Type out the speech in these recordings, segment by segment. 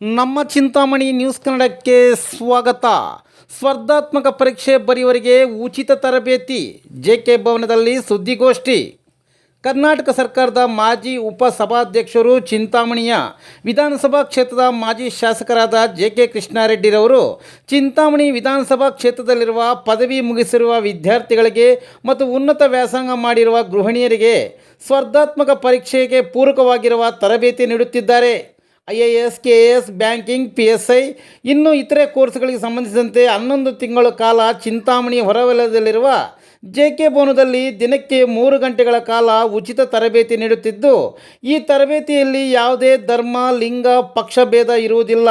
ನಮ್ಮ ಚಿಂತಾಮಣಿ ನ್ಯೂಸ್ ಕನ್ನಡಕ್ಕೆ ಸ್ವಾಗತ. ಸ್ಪರ್ಧಾತ್ಮಕ ಪರೀಕ್ಷೆ ಬರೆಯುವರಿಗೆ ಉಚಿತ ತರಬೇತಿ. ಜೆ ಕೆ ಭವನದಲ್ಲಿ ಸುದ್ದಿಗೋಷ್ಠಿ. ಕರ್ನಾಟಕ ಸರ್ಕಾರದ ಮಾಜಿ ಉಪ ಸಭಾಧ್ಯಕ್ಷರು ಚಿಂತಾಮಣಿಯ. ವಿಧಾನಸಭಾ ಕ್ಷೇತ್ರದ ಮಾಜಿ ಶಾಸಕರಾದ ಜೆ ಕೆ ಕೃಷ್ಣಾರೆಡ್ಡಿರವರು ಚಿಂತಾಮಣಿ ವಿಧಾನಸಭಾ ಕ್ಷೇತ್ರದಲ್ಲಿರುವ ಪದವಿ ಮುಗಿಸಿರುವ ವಿದ್ಯಾರ್ಥಿಗಳಿಗೆ ಮತ್ತು ಉನ್ನತ ವ್ಯಾಸಂಗ ಮಾಡಿರುವ ಗೃಹಿಣಿಯರಿಗೆ ಸ್ಪರ್ಧಾತ್ಮಕ ಪರೀಕ್ಷೆಗೆ ಪೂರಕವಾಗಿರುವ ತರಬೇತಿ ನೀಡುತ್ತಿದ್ದಾರೆ. I A S, K A S, banking, P S I, ಇನ್ನು ಇತರೆ ಕೋರ್ಸ್ಗಳಿಗೆ ಸಂಬಂಧಿಸಿದಂತೆ ಹನ್ನೊಂದು ತಿಂಗಳ ಕಾಲ ಚಿಂತಾಮಣಿ ಹೊರವಲಯದಲ್ಲಿರುವ ಜೆ ಕೆ ಭವನದಲ್ಲಿ ದಿನಕ್ಕೆ ಮೂರು ಗಂಟೆಗಳ ಕಾಲ ಉಚಿತ ತರಬೇತಿ ನೀಡುತ್ತಿದ್ದು, ಈ ತರಬೇತಿಯಲ್ಲಿ ಯಾವುದೇ ಧರ್ಮ, ಲಿಂಗ ಪಕ್ಷಭೇದ ಇರುವುದಿಲ್ಲ.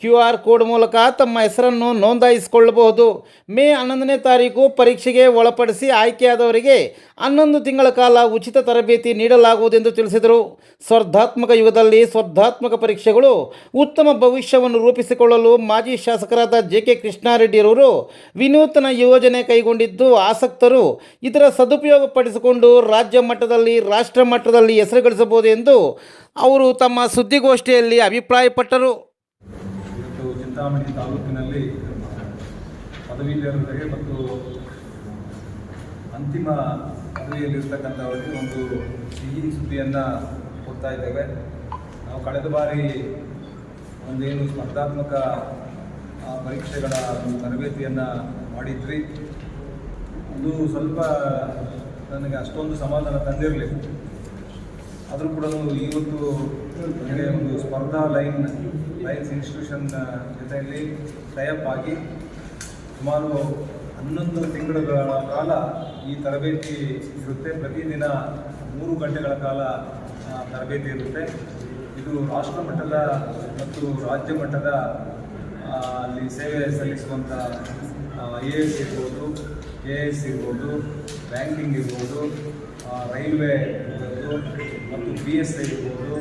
ಕ್ಯೂ ಆರ್ ಕೋಡ್ ಮೂಲಕ ತಮ್ಮ ಹೆಸರನ್ನು ನೋಂದಾಯಿಸಿಕೊಳ್ಳಬಹುದು. ಮೇ ಹನ್ನೊಂದನೇ ತಾರೀಕು ಪರೀಕ್ಷೆಗೆ ಒಳಪಡಿಸಿ ಆಯ್ಕೆಯಾದವರಿಗೆ ಹನ್ನೊಂದು ತಿಂಗಳ ಕಾಲ ಉಚಿತ ತರಬೇತಿ ನೀಡಲಾಗುವುದೆಂದು ತಿಳಿಸಿದರು. ಸ್ಪರ್ಧಾತ್ಮಕ ಯುಗದಲ್ಲಿ ಸ್ಪರ್ಧಾತ್ಮಕ ಪರೀಕ್ಷೆಗಳು ಉತ್ತಮ ಭವಿಷ್ಯವನ್ನು ರೂಪಿಸಿಕೊಳ್ಳಲು ಮಾಜಿ ಶಾಸಕರಾದ ಜೆ ಕೆ ಕೃಷ್ಣಾರೆಡ್ಡಿಯವರು ವಿನೂತನ ಯೋಜನೆ ಕೈಗೊಂಡಿದ್ದು ಆಸಕ್ತರು. ಇದರ ಸದುಪಯೋಗ ಪಡಿಸಿಕೊಂಡು ರಾಜ್ಯ ಮಟ್ಟದಲ್ಲಿ, ರಾಷ್ಟ್ರ ಮಟ್ಟದಲ್ಲಿ ಹೆಸರು ಗಳಿಸಬಹುದು ಎಂದು ಅವರು ತಮ್ಮ ಸುದ್ದಿಗೋಷ್ಠಿಯಲ್ಲಿ ಅಭಿಪ್ರಾಯಪಟ್ಟರು. ಚಿಂತಾಮಣಿ ತಾಲೂಕಿನಲ್ಲಿ ಪದವೀಧರರಿಗೆ ಮತ್ತು ಅಂತಿಮ ಪದವಿಯಲ್ಲಿರ್ತಕ್ಕಂಥವರಿಗೆ ಒಂದು ಸಿಹಿ ಸುದ್ದಿಯನ್ನು ಕೊಡ್ತಾ ಇದ್ದೇವೆ. ನಾವು ಕಳೆದ ಬಾರಿ ಒಂದೇನು ಸ್ಪರ್ಧಾತ್ಮಕ ಪರೀಕ್ಷೆಗಳ ಒಂದು ತರಬೇತಿಯನ್ನು ಮಾಡಿದ್ವಿ ಅದು ಸ್ವಲ್ಪ ನನಗೆ ಅಷ್ಟೊಂದು ಸಮಾಧಾನ ತಂದಿರಲಿಲ್ಲ. ಆದರೂ ಕೂಡ ಇವತ್ತು ಒಂದು ಸ್ಪರ್ಧಾ ಲೈನ್ ಲೈನ್ಸ್ ಇನ್ಸ್ಟಿಟ್ಯೂಷನ್ ಜೊತೆಯಲ್ಲಿ ಟೈಅಪ್ ಆಗಿ ಸುಮಾರು ಹನ್ನೊಂದು ತಿಂಗಳುಗಳ ಕಾಲ ಈ ತರಬೇತಿ ಇರುತ್ತೆ. ಪ್ರತಿದಿನ ಮೂರು ಗಂಟೆಗಳ ಕಾಲ ತರಬೇತಿ ಇರುತ್ತೆ. ಇದು ರಾಷ್ಟ್ರ ಮಟ್ಟದ ಮತ್ತು ರಾಜ್ಯ ಮಟ್ಟದ ಅಲ್ಲಿ ಸೇವೆ ಸಲ್ಲಿಸುವಂಥ ಐ ಎ ಎಸ್ ಇರ್ಬೋದು, ಕೆ ಎಸ್ ಇರ್ಬೋದು ಬ್ಯಾಂಕಿಂಗ್ ಇರ್ಬೋದು ರೈಲ್ವೆ ಇರ್ಬೋದು, ಮತ್ತು ಬಿ ಎಸ್ ಐ ಇರ್ಬೋದು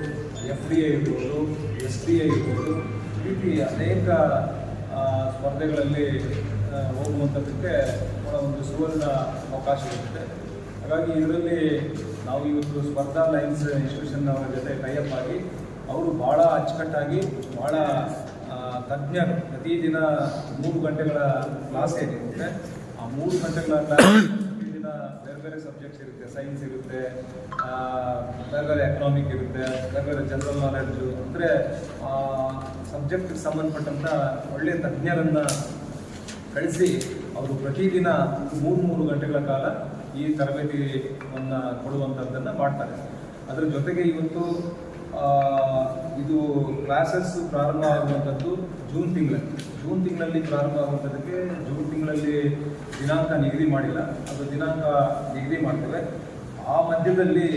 ಎಫ್ ಡಿ ಐ ಇರ್ಬೋದು ಎಸ್ ಡಿ ಐ ಇರ್ಬೋದು ರೀತಿ ಅನೇಕ ಸ್ಪರ್ಧೆಗಳಲ್ಲಿ ಹೋಗುವಂಥದ್ದಕ್ಕೆ ಭಾಳ ಒಂದು ಸುವರ್ಣ ಅವಕಾಶ ಇರುತ್ತೆ. ಹಾಗಾಗಿ ಇದರಲ್ಲಿ ನಾವು ಇವತ್ತು ಸ್ಪರ್ಧಾ ಲೈನ್ಸ್ ಇನ್ಸ್ಟಿಟ್ಯೂಷನ್ ಅವರ ಜೊತೆ ಟೈಅಪ್ ಆಗಿ, ಅವರು ಭಾಳ ಅಚ್ಚುಕಟ್ಟಾಗಿ ಭಾಳ ತಜ್ಞರು ಪ್ರತಿದಿನ ಮೂರು ಗಂಟೆಗಳ ಕ್ಲಾಸ್ ಏನಿರುತ್ತೆ, ಆ ಮೂರು ಗಂಟೆಗಳ ಕ್ಲಾಸ್ ಬೇರೆ ಬೇರೆ ಸಬ್ಜೆಕ್ಟ್ಸ್ ಇರುತ್ತೆ. ಸೈನ್ಸ್ ಇರುತ್ತೆ ಬೇರೆ ಬೇರೆ ಎಕನಾಮಿಕ್ ಇರುತ್ತೆ, ಬೇರೆ ಬೇರೆ ಜನರಲ್ ನಾಲೆಡ್ಜು ಅಂದರೆ ಸಬ್ಜೆಕ್ಟ್ಗೆ ಸಂಬಂಧಪಟ್ಟಂಥ ಒಳ್ಳೆಯ ತಜ್ಞರನ್ನು ಕಳಿಸಿ ಅವರು ಪ್ರತಿದಿನ ಮೂರು ಮೂರು ಗಂಟೆಗಳ ಕಾಲ ಈ ತರಬೇತಿಯನ್ನು ಕೊಡುವಂಥದ್ದನ್ನು ಮಾಡ್ತಾರೆ. ಅದರ ಜೊತೆಗೆ ಇವತ್ತು ಇದು ಕ್ಲಾಸಸ್ ಪ್ರಾರಂಭ ಆಗುವಂಥದ್ದು ಜೂನ್ ತಿಂಗಳಲ್ಲಿ. ಜೂನ್ ತಿಂಗಳಲ್ಲಿ ಪ್ರಾರಂಭ ಆಗುವಂಥದ್ದಕ್ಕೆ ಜೂನ್ ತಿಂಗಳಲ್ಲಿ ದಿನಾಂಕ ನಿಗದಿ ಮಾಡಿಲ್ಲ. ಅದು ದಿನಾಂಕ ನಿಗದಿ ಮಾಡ್ತೇವೆ. ಆ ಮಧ್ಯದಲ್ಲಿ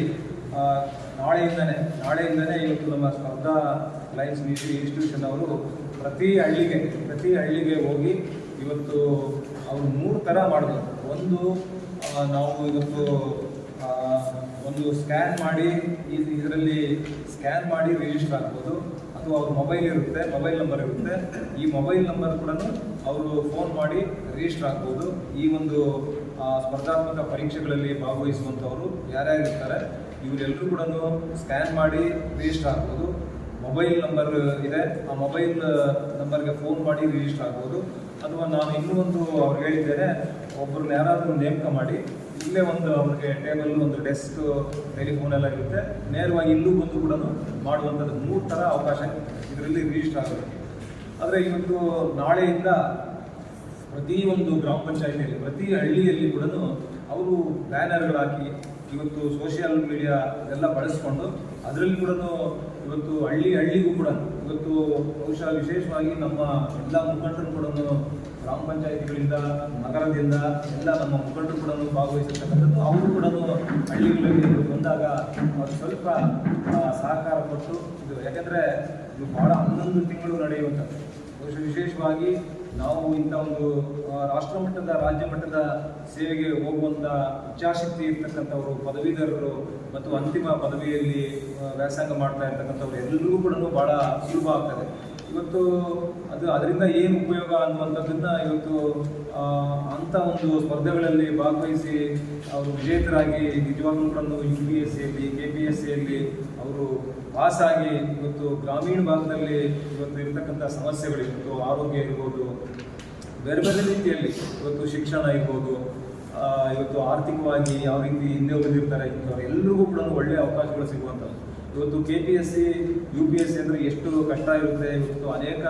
ನಾಳೆಯಿಂದನೇ ನಾಳೆಯಿಂದನೇ ಇವತ್ತು ನಮ್ಮ ಸ್ಪರ್ಧಾ ಲೈನ್ಸ್ ನೀತಿ ಇನ್ಸ್ಟಿಟ್ಯೂಷನ್ ಅವರು ಪ್ರತಿ ಹಳ್ಳಿಗೆ ಪ್ರತಿ ಹಳ್ಳಿಗೆ ಹೋಗಿ ಇವತ್ತು ಅವರು ಮೂರು ಥರ ಮಾಡಬೇಕು ಒಂದು ನಾವು ಇವತ್ತು ಒಂದು ಸ್ಕ್ಯಾನ್ ಮಾಡಿ ಇದರಲ್ಲಿ ಸ್ಕ್ಯಾನ್ ಮಾಡಿ ರಿಜಿಸ್ಟರ್ ಆಗ್ಬೋದು. ಅಥವಾ ಅವ್ರ ಮೊಬೈಲ್ ಇರುತ್ತೆ ಮೊಬೈಲ್ ನಂಬರ್ ಇರುತ್ತೆ. ಈ ಮೊಬೈಲ್ ನಂಬರ್ ಕೂಡ ಅವರು ಫೋನ್ ಮಾಡಿ ರಿಜಿಸ್ಟರ್ ಆಗ್ಬೋದು. ಈ ಒಂದು ಸ್ಪರ್ಧಾತ್ಮಕ ಪರೀಕ್ಷೆಗಳಲ್ಲಿ ಭಾಗವಹಿಸುವಂಥವರು ಯಾರ್ಯಾರಿರ್ತಾರೆ, ಇವರೆಲ್ಲರೂ ಕೂಡ ಸ್ಕ್ಯಾನ್ ಮಾಡಿ ರಿಜಿಸ್ಟರ್ ಆಗ್ಬೋದು. ಮೊಬೈಲ್ ನಂಬರ್ ಇದೆ, ಆ ಮೊಬೈಲ್ ನಂಬರ್ಗೆ ಫೋನ್ ಮಾಡಿ ರಿಜಿಸ್ಟರ್ ಆಗ್ಬೋದು. ಅಥವಾ ನಾನು ಇನ್ನೂ ಒಂದು ಅವ್ರಿಗೆ ಹೇಳಿದ್ದೇನೆ ಒಬ್ಬರನ್ನ ಯಾರಾದರೂ ನೇಮಕ ಮಾಡಿ ಇಲ್ಲೇ ಒಂದು ಅವ್ರಿಗೆ ಟೇಬಲ್ ಒಂದು ಡೆಸ್ಕ್ ಟೆಲಿಫೋನ್ ಎಲ್ಲ ಇರುತ್ತೆ. ನೇರವಾಗಿ ಇಲ್ಲೂ ಬಂದು ಕೂಡ ಮಾಡುವಂಥದ್ದು. ಮೂರು ಥರ ಅವಕಾಶ ಇದರಲ್ಲಿ ರಿಜಿಸ್ಟರ್ ಆಗೋದಕ್ಕೆ ಆದರೆ ಇವತ್ತು ನಾಳೆಯಿಂದ ಪ್ರತಿ ಒಂದು ಗ್ರಾಮ ಪಂಚಾಯತಿಯಲ್ಲಿ, ಪ್ರತಿ ಹಳ್ಳಿಯಲ್ಲಿ ಕೂಡ ಅವರು ಬ್ಯಾನರ್ಗಳು ಹಾಕಿ ಇವತ್ತು ಸೋಷಿಯಲ್ ಮೀಡಿಯಾ ಎಲ್ಲ ಬಳಸ್ಕೊಂಡು ಅದರಲ್ಲಿ ಕೂಡ ಇವತ್ತು ಹಳ್ಳಿ ಹಳ್ಳಿಗೂ ಕೂಡ ಇವತ್ತು ಬಹುಶಃ ವಿಶೇಷವಾಗಿ ನಮ್ಮ ಎಲ್ಲ ಮುಖಂಡರು ಕೂಡ ಗ್ರಾಮ ಪಂಚಾಯಿತಿಗಳಿಂದ, ನಗರದಿಂದ ಎಲ್ಲ ನಮ್ಮ ಮುಖಂಡರು ಕೂಡ ಭಾಗವಹಿಸಿರ್ತಕ್ಕಂಥದ್ದು. ಅವರು ಕೂಡ ಹಳ್ಳಿಗಳಲ್ಲಿ ಬಂದಾಗ ಅವ್ರು ಸ್ವಲ್ಪ ಸಹಕಾರ ಕೊಟ್ಟು ಇದು, ಯಾಕಂದರೆ ಇದು ಭಾಳ ಹನ್ನೊಂದು ತಿಂಗಳು ನಡೆಯುವಂಥದ್ದು. ವಿಶೇಷವಾಗಿ ನಾವು ಇಂಥ ಒಂದು ರಾಷ್ಟ್ರ ಮಟ್ಟದ ರಾಜ್ಯ ಮಟ್ಟದ ಸೇವೆಗೆ ಹೋಗುವಂಥ ಇಚ್ಛಾಶಕ್ತಿ ಇರ್ತಕ್ಕಂಥವರು, ಪದವೀಧರರು ಮತ್ತು ಅಂತಿಮ ಪದವಿಯಲ್ಲಿ ವ್ಯಾಸಂಗ ಮಾಡ್ತಾ ಇರ್ತಕ್ಕಂಥವ್ರು ಎಲ್ಲರಿಗೂ ಕೂಡ ಭಾಳ ಸುಲಭ ಆಗ್ತದೆ. ಇವತ್ತು ಅದು ಅದರಿಂದ ಏನು ಉಪಯೋಗ ಅನ್ನುವಂಥದ್ದನ್ನು ಇವತ್ತು ಅಂಥ ಒಂದು ಸ್ಪರ್ಧೆಗಳಲ್ಲಿ ಭಾಗವಹಿಸಿ ಅವರು ವಿಜೇತರಾಗಿ ನಿಜವಾಗ್ಲೂ ಯು ಪಿ ಎಸ್ ಸಿಯಲ್ಲಿ, ಕೆ ಪಿ ಎಸ್ ಸಿಯಲ್ಲಿ ಅವರು ಪಾಸಾಗಿ ಇವತ್ತು ಗ್ರಾಮೀಣ ಭಾಗದಲ್ಲಿ ಇವತ್ತು ಇರ್ತಕ್ಕಂಥ ಸಮಸ್ಯೆಗಳು ಇವತ್ತು ಆರೋಗ್ಯ ಇರ್ಬೋದು ಬೇರೆ ಬೇರೆ ರೀತಿಯಲ್ಲಿ ಇವತ್ತು ಶಿಕ್ಷಣ ಇರ್ಬೋದು ಇವತ್ತು ಆರ್ಥಿಕವಾಗಿ ಯಾವ ರೀತಿ ಹಿಂದೆ ಇಂಥವ್ರು ಎಲ್ಲರಿಗೂ ಕೂಡ ಒಳ್ಳೆ ಅವಕಾಶಗಳು ಸಿಗುವಂಥದ್ದು ಇವತ್ತು K P S C U P S C ಅಂದರೆ ಎಷ್ಟು ಕಷ್ಟ ಇರುತ್ತೆ. ಇವತ್ತು ಅನೇಕ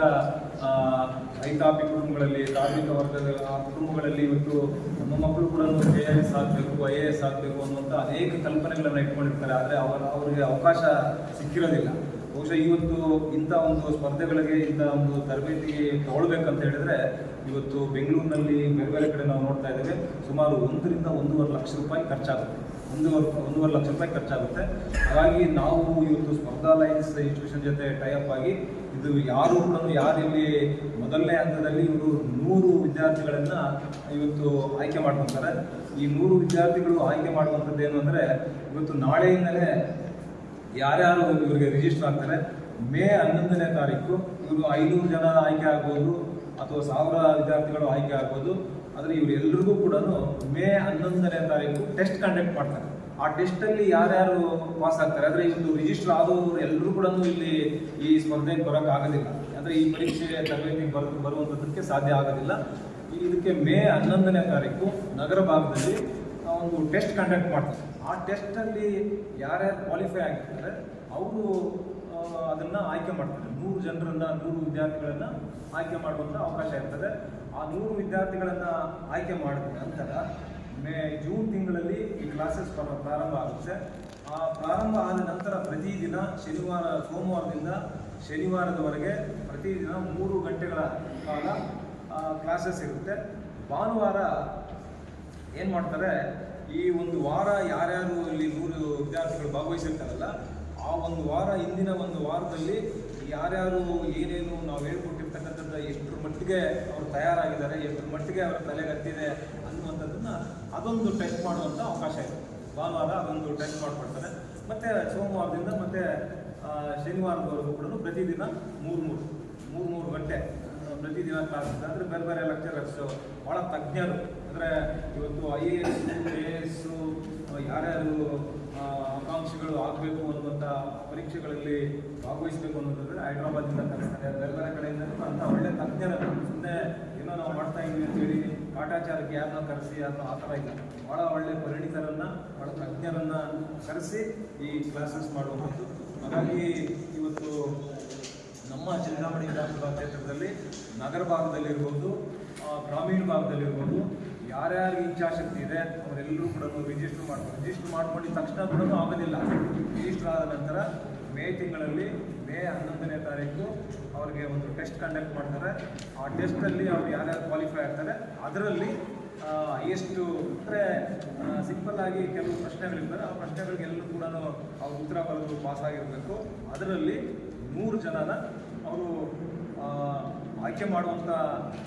ರೈತಾಪಿ ಕುಟುಂಬಗಳಲ್ಲಿ, ಕಾರ್ಮಿಕ ವರ್ಗದ ಕುಟುಂಬಗಳಲ್ಲಿ ಇವತ್ತು ನಮ್ಮ ಮಕ್ಕಳು ಕೂಡ ಕೆ ಎ ಎಸ್ ಆಗಬೇಕು ಐ ಎ ಎಸ್ ಆಗಬೇಕು ಅನ್ನುವಂಥ ಅನೇಕ ಕಲ್ಪನೆಗಳನ್ನು ಇಟ್ಕೊಂಡಿರ್ತಾರೆ. ಆದರೆ ಅವರ, ಅವರಿಗೆ ಅವಕಾಶ ಸಿಕ್ಕಿರೋದಿಲ್ಲ. ಬಹುಶಃ ಇವತ್ತು ಇಂಥ ಒಂದು ಸ್ಪರ್ಧೆಗಳಿಗೆ, ಇಂಥ ಒಂದು ತರಬೇತಿ ತಗೊಳ್ಬೇಕಂತ ಹೇಳಿದ್ರೆ ಇವತ್ತು ಬೆಂಗಳೂರಿನಲ್ಲಿ ಬೇರೆ ಬೇರೆ ಕಡೆ ನಾವು ನೋಡ್ತಾ ಇದ್ದೇವೆ, ಸುಮಾರು ಒಂದರಿಂದ ಒಂದೂವರೆ ಲಕ್ಷ ರೂಪಾಯಿ ಖರ್ಚಾಗುತ್ತೆ. ಒಂದೂವರೆ ಒಂದೂವರೆ ಲಕ್ಷ ರೂಪಾಯಿ ಖರ್ಚಾಗುತ್ತೆ. ಹಾಗಾಗಿ ನಾವು ಇವತ್ತು ಸ್ಪರ್ಧಾ ಲೈನ್ಸ್ ಇನ್ಸ್ಟಿಟ್ಯೂಷನ್ ಜೊತೆ ಟೈಅಪ್ ಆಗಿ, ಇದು ಯಾರು ಕೂಡ ಯಾರಿಲ್ಲಿ ಮೊದಲನೇ ಹಂತದಲ್ಲಿ ಇವರು ನೂರು ವಿದ್ಯಾರ್ಥಿಗಳನ್ನು ಇವತ್ತು ಆಯ್ಕೆ ಮಾಡ್ಕೊತಾರೆ. ಈ ನೂರು ವಿದ್ಯಾರ್ಥಿಗಳು ಆಯ್ಕೆ ಮಾಡುವಂಥದ್ದು ಏನು ಅಂದರೆ, ಇವತ್ತು ನಾಳೆಯಿಂದಲೇ ಯಾರ್ಯಾರು ಇವರಿಗೆ ರಿಜಿಸ್ಟರ್ ಆಗ್ತಾರೆ, ಮೇ ಹನ್ನೊಂದನೇ ತಾರೀಕು ಇವರು ಐನೂರು ಜನ ಆಯ್ಕೆ ಆಗ್ಬೋದು ಅಥವಾ ಸಾವಿರ ವಿದ್ಯಾರ್ಥಿಗಳು ಆಯ್ಕೆ ಆಗ್ಬೋದು. ಆದರೆ ಇವರೆಲ್ಲರಿಗೂ ಕೂಡ ಮೇ ಹನ್ನೊಂದನೇ ತಾರೀಕು ಟೆಸ್ಟ್ ಕಂಡಕ್ಟ್ ಮಾಡ್ತಾರೆ. ಆ ಟೆಸ್ಟಲ್ಲಿ ಯಾರ್ಯಾರು ಪಾಸ್ ಆಗ್ತಾರೆ, ಆದರೆ ಇವರು ರಿಜಿಸ್ಟರ್ ಆದವರು ಎಲ್ಲರೂ ಕೂಡ ಇಲ್ಲಿ ಈ ಸ್ಪರ್ಧೆಗೆ ಬರೋಕ್ಕಾಗೋದಿಲ್ಲ ಅಂದರೆ ಈ ಪರೀಕ್ಷೆ ತರಬೇತಿಗೆ ಬರ್ ಬರುವಂಥದ್ದಕ್ಕೆ ಸಾಧ್ಯ ಆಗೋದಿಲ್ಲ. ಇದಕ್ಕೆ ಮೇ ಹನ್ನೊಂದನೇ ತಾರೀಕು ನಗರ ಭಾಗದಲ್ಲಿ ಒಂದು ಟೆಸ್ಟ್ ಕಂಡಕ್ಟ್ ಮಾಡ್ತಾರೆ. ಆ ಟೆಸ್ಟಲ್ಲಿ ಯಾರ್ಯಾರು ಕ್ವಾಲಿಫೈ ಆಗಿರ್ತಾರೆ ಅವರು ಅದನ್ನು ಆಯ್ಕೆ ಮಾಡ್ತಾರೆ. ನೂರು ಜನರನ್ನು, ನೂರು ವಿದ್ಯಾರ್ಥಿಗಳನ್ನು ಆಯ್ಕೆ ಮಾಡುವಂಥ ಅವಕಾಶ ಇರ್ತದೆ. ಆ ನೂರು ವಿದ್ಯಾರ್ಥಿಗಳನ್ನು ಆಯ್ಕೆ ಮಾಡಿದ ನಂತರ ಮೇ, ಜೂನ್ ತಿಂಗಳಲ್ಲಿ ಈ ಕ್ಲಾಸಸ್ ಪ್ರಾರಂಭ ಆಗುತ್ತೆ. ಆ ಪ್ರಾರಂಭ ಆದ ನಂತರ ಪ್ರತಿದಿನ ಶನಿವಾರ, ಸೋಮವಾರದಿಂದ ಶನಿವಾರದವರೆಗೆ ಪ್ರತಿದಿನ ಮೂರು ಗಂಟೆಗಳ ಕಾಲ ಕ್ಲಾಸಸ್ ಇರುತ್ತೆ. ಭಾನುವಾರ ಏನು ಮಾಡ್ತಾರೆ ಈ ಒಂದು ವಾರ ಯಾರ್ಯಾರು ಇಲ್ಲಿ ನೂರು ವಿದ್ಯಾರ್ಥಿಗಳು ಭಾಗವಹಿಸಿರ್ತಾರಲ್ಲ, ಆ ಒಂದು ವಾರ ಹಿಂದಿನ ಒಂದು ವಾರದಲ್ಲಿ ಯಾರ್ಯಾರು ಏನೇನು ನಾವು ಹೇಳ್ಕೊಟ್ಟಿರ್ತಕ್ಕಂಥದ್ದು ಎಷ್ಟರ ಮಟ್ಟಿಗೆ ಅವರು ತಯಾರಾಗಿದ್ದಾರೆ, ಎಷ್ಟರ ಮಟ್ಟಿಗೆ ಅವರ ತಲೆಗತ್ತಿದೆ ಅನ್ನುವಂಥದ್ದನ್ನು ಅದೊಂದು ಟೆಸ್ಟ್ ಮಾಡುವಂಥ ಅವಕಾಶ ಇದೆ. ಭಾನುವಾರ ಅದೊಂದು ಟೆಸ್ಟ್ ಮಾಡಿಕೊಡ್ತಾರೆ. ಮತ್ತು ಸೋಮವಾರದಿಂದ ಮತ್ತು ಶನಿವಾರದವರೆಗೂ ಕೂಡ ಪ್ರತಿದಿನ ಮೂರು ಮೂರು ಮೂರು ಮೂರು ಗಂಟೆ ಪ್ರತಿದಿನ ಕ್ಲಾಸ್ ಅಂದರೆ ಬೇರೆ ಬೇರೆ ಲೆಕ್ಚರರ್ಸು ಭಾಳ ತಜ್ಞರು. ಅಂದರೆ ಇವತ್ತು I A S K S ಯಾರ್ಯಾರು ಆ, ಆಕಾಂಕ್ಷಿಗಳು ಆಗಬೇಕು ಅನ್ನುವಂಥ ಪರೀಕ್ಷೆಗಳಲ್ಲಿ ಭಾಗವಹಿಸಬೇಕು ಅನ್ನೋದಾದ್ರೆ ಹೈದ್ರಾಬಾದಿಂದ ಕರೆಸ್ತಾರೆ. ಬೇರೆ ಬೇರೆ ಕಡೆಯಿಂದ ಅಂಥ ಒಳ್ಳೆ ತಜ್ಞರನ್ನು ಸುಮ್ಮನೆ ಏನೋ ನಾವು ಮಾಡ್ತಾ ಇದ್ವಿ ಅಂತೇಳಿ ಕಾಟಾಚಾರಕ್ಕೆ ಯಾರನ್ನ ಕರೆಸಿ ಯಾರನ್ನ ಆ ಥರ ಇಲ್ಲ. ಭಾಳ ಒಳ್ಳೆ ಪರಿಣಿತರನ್ನು ಭಾಳ ತಜ್ಞರನ್ನು ಕರೆಸಿ ಈ ಕ್ಲಾಸಸ್ ಮಾಡುವಂಥದ್ದು. ಹಾಗಾಗಿ ಇವತ್ತು ನಮ್ಮ ಚಿಂತಾಮಣಿ ವಿಧಾನಸಭಾ ಕ್ಷೇತ್ರದಲ್ಲಿ ನಗರ ಭಾಗದಲ್ಲಿರ್ಬೋದು ಗ್ರಾಮೀಣ ಭಾಗದಲ್ಲಿರ್ಬೋದು ಯಾರ್ಯಾರಿಗೆ ಇಚ್ಛಾಶಕ್ತಿ ಇದೆ ಅವರೆಲ್ಲರೂ ಕೂಡ ರಿಜಿಸ್ಟರ್ ಮಾಡ್ಕೊಂಡು ರಿಜಿಸ್ಟರ್ ಮಾಡ್ಕೊಂಡು ತಕ್ಷಣ ಕೂಡ ಆಗೋದಿಲ್ಲ. ರಿಜಿಸ್ಟರ್ ಆದ ನಂತರ ಮೇ ತಿಂಗಳಲ್ಲಿ ಮೇ ಹನ್ನೊಂದನೇ ತಾರೀಕು ಅವರಿಗೆ ಒಂದು ಟೆಸ್ಟ್ ಕಂಡಕ್ಟ್ ಮಾಡ್ತಾರೆ. ಆ ಟೆಸ್ಟಲ್ಲಿ ಅವ್ರು ಯಾರ್ಯಾರು ಕ್ವಾಲಿಫೈ ಆಗ್ತಾರೆ, ಅದರಲ್ಲಿ ಎಷ್ಟು ಅಂದರೆ ಸಿಂಪಲ್ ಆಗಿ ಕೆಲವು ಪ್ರಶ್ನೆಗಳಿರ್ತಾರೆ ಆ ಪ್ರಶ್ನೆಗಳಿಗೆಲ್ಲೂ ಕೂಡ ಅವ್ರು ಉತ್ತರ ಬರೆದು ಪಾಸ್ ಆಗಿರಬೇಕು. ಅದರಲ್ಲಿ ನೂರು ಜನನ ಅವರು ಆಯ್ಕೆ ಮಾಡುವಂಥ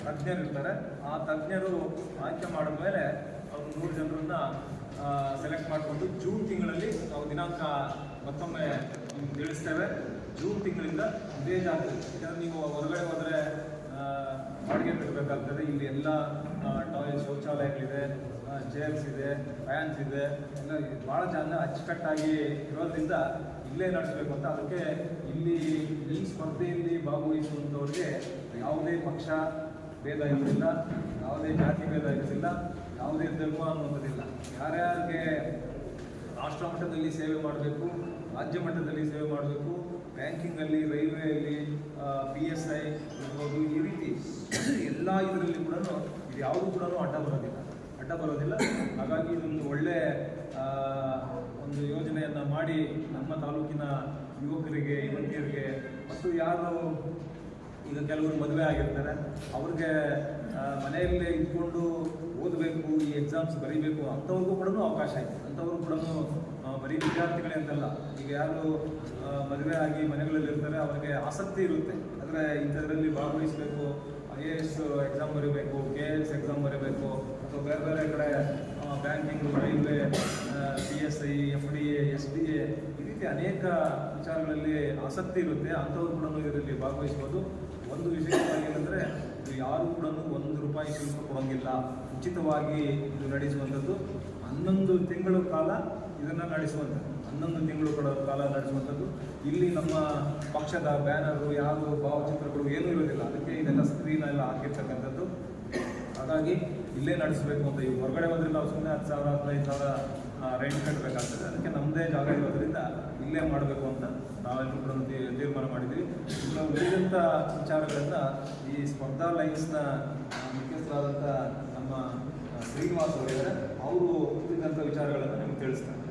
ತಜ್ಞರು ಇರ್ತಾರೆ ಆ ತಜ್ಞರು ಆಯ್ಕೆ ಮಾಡಿದ ಮೇಲೆ ಅವರು ನೂರು ಜನರನ್ನ ಸೆಲೆಕ್ಟ್ ಮಾಡಿಕೊಂಡು ಜೂನ್ ತಿಂಗಳಲ್ಲಿ ನಾವು ದಿನಾಂಕ ಮತ್ತೊಮ್ಮೆ ತಿಳಿಸ್ತೇವೆ. ಜೂನ್ ತಿಂಗಳಿಂದ ಇದೇ ಜಾತಿ ಯಾಕಂದರೆ ನೀವು ಹೊರಗಡೆ ಹೋದರೆ ಬಾಡಿಗೆ ಕಟ್ಟಬೇಕಾಗ್ತದೆ. ಇಲ್ಲಿ ಎಲ್ಲ ಟಾಯ್ಲೆಟ್ ಶೌಚಾಲಯಗಳಿದೆ ಚೇರ್ಸ್ ಇದೆ ಫ್ಯಾನ್ಸ್ ಇದೆ. ಎಲ್ಲ ಭಾಳ ಜನ ಅಚ್ಚುಕಟ್ಟಾಗಿ ಇರೋದ್ರಿಂದ ಇಲ್ಲೇ ನಡೆಸಬೇಕು ಅಂತ ಅದಕ್ಕೆ ಇಲ್ಲಿ ಈ ಸ್ಪರ್ಧೆಯಲ್ಲಿ ಭಾಗವಹಿಸುವಂಥವ್ರಿಗೆ ಯಾವುದೇ ಪಕ್ಷ ಭೇದ ಇರೋದಿಲ್ಲ ಯಾವುದೇ ಜಾತಿ ಭೇದ ಇರೋದಿಲ್ಲ ಯಾವುದೇ ಧರ್ಮ ಅನ್ನುವಂಥದ್ದಿಲ್ಲ ಯಾರ್ಯಾರಿಗೆ ರಾಷ್ಟ್ರ ಮಟ್ಟದಲ್ಲಿ ಸೇವೆ ಮಾಡಬೇಕು, ರಾಜ್ಯ ಮಟ್ಟದಲ್ಲಿ ಸೇವೆ ಮಾಡಬೇಕು, ಬ್ಯಾಂಕಿಂಗಲ್ಲಿ, ರೈಲ್ವೆಯಲ್ಲಿ ಪಿ ಎಸ್ ಐ ಇರ್ಬೋದು, ಈ ರೀತಿ ಎಲ್ಲ ಇದರಲ್ಲಿ ಕೂಡ ಇದು ಯಾವುದೂ ಕೂಡ ಅಡ್ಡ ಬರೋದಿಲ್ಲ. ಅಡ್ಡ ಬರೋದಿಲ್ಲ. ಹಾಗಾಗಿ ಇದೊಂದು ಒಳ್ಳೆ ಒಂದು ಯೋಜನೆಯನ್ನು ಮಾಡಿ ನಮ್ಮ ತಾಲೂಕಿನ ಯುವಕರಿಗೆ, ಯುವತಿಯರಿಗೆ, ಮತ್ತು ಯಾರು ಈಗ ಕೆಲವರು ಮದುವೆ ಆಗಿರ್ತಾರೆ. ಅವ್ರಿಗೆ ಮನೆಯಲ್ಲಿ ಇದ್ಕೊಂಡು ಓದಬೇಕು, ಈ ಎಕ್ಸಾಮ್ಸ್ ಬರೀಬೇಕು ಅಂಥವ್ರಿಗೂ ಕೂಡ ಅವಕಾಶ ಇದೆ ಅಂಥವ್ರು ಕೂಡ ಬರೀ ವಿದ್ಯಾರ್ಥಿಗಳೇ ಅಂತಲ್ಲ. ಈಗ ಯಾರು ಮದುವೆ ಆಗಿ ಮನೆಗಳಲ್ಲಿ ಇರ್ತಾರೆ, ಅವರಿಗೆ ಆಸಕ್ತಿ ಇರುತ್ತೆ. ಅಂದರೆ ಇಂಥದ್ರಲ್ಲಿ ಭಾಗವಹಿಸಬೇಕು ಐ ಎ ಎಸ್ ಎಕ್ಸಾಮ್ ಬರೀಬೇಕು ಕೆ ಎ ಎಸ್ ಎಕ್ಸಾಮ್ ಬರೀಬೇಕು, ಅಥವಾ ಬೇರೆ ಬೇರೆ ಕಡೆ banking railway P S I F D A S D A ಈ ರೀತಿ ಅನೇಕ ವಿಚಾರಗಳಲ್ಲಿ ಆಸಕ್ತಿ ಇರುತ್ತೆ. ಅಂಥವ್ರು ಕೂಡ ಇದರಲ್ಲಿ ಭಾಗವಹಿಸ್ಬೋದು. ಒಂದು ವಿಶೇಷವಾಗಿ ಏನಂದರೆ, ಇದು ಯಾರು ಕೂಡ ಒಂದು ರೂಪಾಯಿ ಶುಲ್ಕ ಕೊಡೋಂಗಿಲ್ಲ. ಉಚಿತವಾಗಿ ಇದು ನಡೆಸುವಂಥದ್ದು ಹನ್ನೊಂದು ತಿಂಗಳ ಕಾಲ ಇದನ್ನು ನಡೆಸುವಂಥದ್ದು. ಹನ್ನೊಂದು ತಿಂಗಳು ಕೂಡ ಕಾಲ ನಡೆಸುವಂಥದ್ದು. ಇಲ್ಲಿ ನಮ್ಮ ಪಕ್ಷದ ಬ್ಯಾನರು ಯಾರು ಭಾವಚಿತ್ರಗಳು ಏನೂ ಇರೋದಿಲ್ಲ. ಅದಕ್ಕೆ ಇದೆಲ್ಲ ಸ್ಕ್ರೀನ್ ಎಲ್ಲ ಹಾಕಿರ್ತಕ್ಕಂಥದ್ದು. ಹಾಗಾಗಿ ಇಲ್ಲೇ ನಡೆಸಬೇಕು ಅಂತ ಈ ಹೊರಗಡೆ ಹೋದ್ರೆ ನಾವು ಸುಮ್ಮನೆ ಹತ್ತು ಸಾವಿರ, ಹದಿನೈದು ಸಾವಿರ ರೆಂಟ್ ಕಟ್ಟಬೇಕಾಗ್ತದೆ ಅದಕ್ಕೆ ನಮ್ಮದೇ ಜಾಗ ಇರೋದ್ರಿಂದ ಇಲ್ಲೇ ಮಾಡಬೇಕು ಅಂತ ನಾವೆಲ್ಲರೂ ಕೂಡ ತೀರ್ಮಾನ ಮಾಡಿದ್ವಿ ಇನ್ನು ಉಳಿದಂಥ ವಿಚಾರಗಳನ್ನು ಈ ಸ್ಪರ್ಧಾ ಲೈನ್ಸ್ನ ಮುಖ್ಯಸ್ಥರಾದಂಥ ನಮ್ಮ ಶ್ರೀನಿವಾಸ್ ಅವರಿದ್ದಾರೆ ಅವರು ಉಳಿದಂಥ ವಿಚಾರಗಳನ್ನು ನಿಮ್ಗೆ ತಿಳಿಸ್ತಾರೆ.